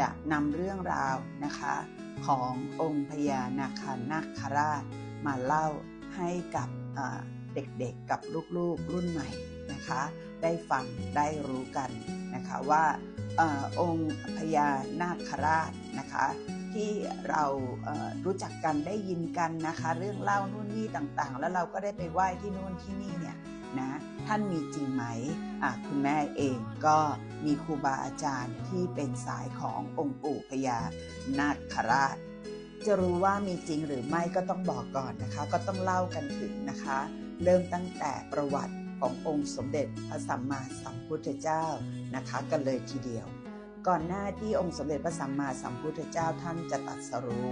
จะนำเรื่องราวนะคะ ขององค์พญานาคานาคราช มาเล่าให้กับเด็กๆกับลูกๆรุ่นใหม่นะคะ ได้ฟังได้รู้กันนะคะว่าอองค์พญานาคราชนะคะ ที่เรารู้จักกันได้ยินกันนะคะ เรื่องเล่านู่นนี่ต่างๆ แล้วเราก็ได้ไปไหว้ที่นู่นที่นี่เนี่ย นะท่านมีจริงไหมคุณแม่เองก็มีครูบาอาจารย์ที่เป็นสายขององค์ปู่พญานาคราช จะรู้ว่ามีจริงหรือไม่ก็ต้องบอกก่อนนะคะ ก็ต้องเล่ากันถึงนะคะ เริ่มตั้งแต่ประวัติขององค์สมเด็จพระสัมมาสัมพุทธเจ้านะคะกันเลยทีเดียว ก่อนหน้าที่องค์สมเด็จพระสัมมาสัมพุทธเจ้าท่านจะตัดสรู้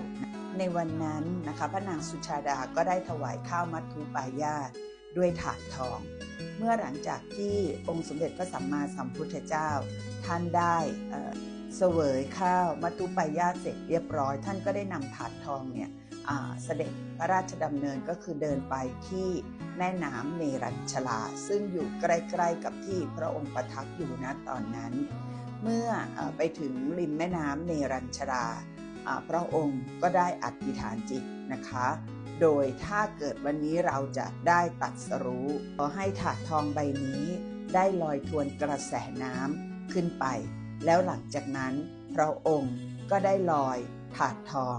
ในวันนั้นนะคะพระนางสุชาดาก็ได้ถวายข้าวมัทุปายาต ด้วยถาดทอง เมื่อหลังจากที่องค์สมเด็จพระสัมมาสัมพุทธเจ้า ท่านได้เสวยข้าวมัทุปายาเสร็จเรียบร้อย ท่านก็ได้นำถาดทองเนี่ยเสด็จพระราชดำเนินก็คือเดินไปที่แม่น้ำเนรัญชลา ซึ่งอยู่ใกล้ๆกับที่พระองค์ประทับอยู่ณตอนนั้น เมื่ออไปถึงริมแม่น้ำเนรัญชราอ่าพระองค์ก็ได้อธิษฐานจิตนะคะ โดยถ้าเกิดวันนี้เราจะได้ตัดสรู้ขอให้ถาดทองใบนี้ได้ลอยทวนกระแสน้ำขึ้นไป แล้วหลังจากนั้นพระองค์ก็ได้ลอยถาดทอง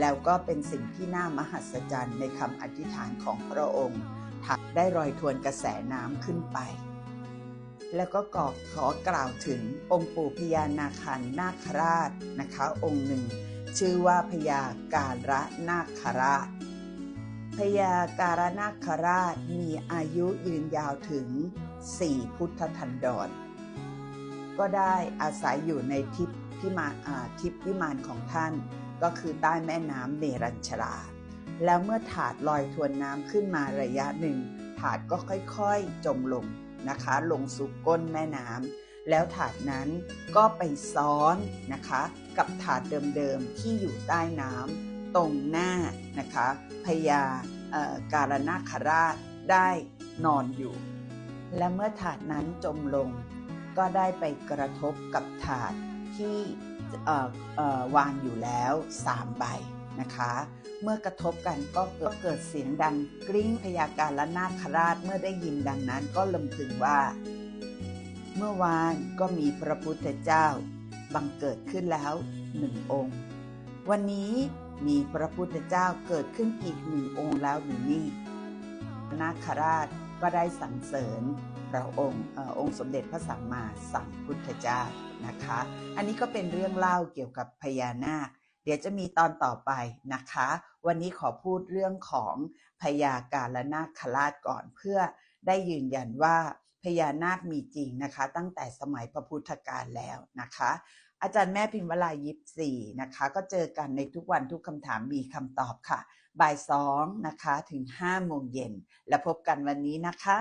แล้วก็เป็นสิ่งที่น่ามหัศจรรย์ในคำอธิษฐานของพระองค์ถาดได้ลอยทวนกระแสน้ำขึ้นไป แล้วก็กอขอกล่าวถึงองค์ปู่พญานาคันนาคราชนะคะ องค์หนึ่ง ชื่อว่าพญาการะนาคราช พญาการนาคราชมีอายุยืนยาวถึง4พุทธธันดร ก็ได้อาศัยอยู่ในทิพย์พิมานอ่าทิพย์วิมานของท่าน ก็คือใต้แม่น้ำเนรัญชรา แล้วเมื่อถาดลอยทวนน้ำขึ้นมาระยะหนึ่ง ถาดก็ค่อยๆจมลงนะคะ ลงสู่ก้นแม่น้ำแล้วถาดนั้นก็ไปซ้อนนะคะ กับถาดเดิมๆที่อยู่ใต้น้ำ ตรงหน้านะคะพญาการนาคราชได้นอนอยู่ และเมื่อถาดนั้นจมลงก็ได้ไปกระทบกับถาดที่วางอยู่แล้ว3ใบนะคะ เมื่อกระทบกันก็เกิดเกิดเสียงดังกริ้งพยาการและนาคราชเมื่อได้ยินดังนั้นก็ลำพึงว่า เมื่อวานก็มีพระพุทธเจ้าบังเกิดขึ้นแล้วหนึ่งองค์ วันนี้ มีพระพุทธเจ้าเกิดขึ้นอีกหนึ่งองค์แล้วหรือนี่นาคราชก็ได้สรรเสริญพระองค์องค์สมเด็จพระสัมมาสัมพุทธเจ้านะคะ อันนี้ก็เป็นเรื่องเล่าเกี่ยวกับพญานาค เดี๋ยวจะมีตอนต่อไปนะคะ วันนี้ขอพูดเรื่องของพญาการละนาคราชก่อนเพื่อได้ยืนยันว่าพญานาคมีจริงนะคะ ตั้งแต่สมัยพระพุทธกาลแล้วนะคะ อาจารย์แม่พิมพ์วลายิบสี่นะคะ ก็เจอกันในทุกวันทุกคำถามมีคำตอบค่ะ บ่ายสองนะคะถึงห้าโมงเย็น แล้วพบกันวันนี้นะคะ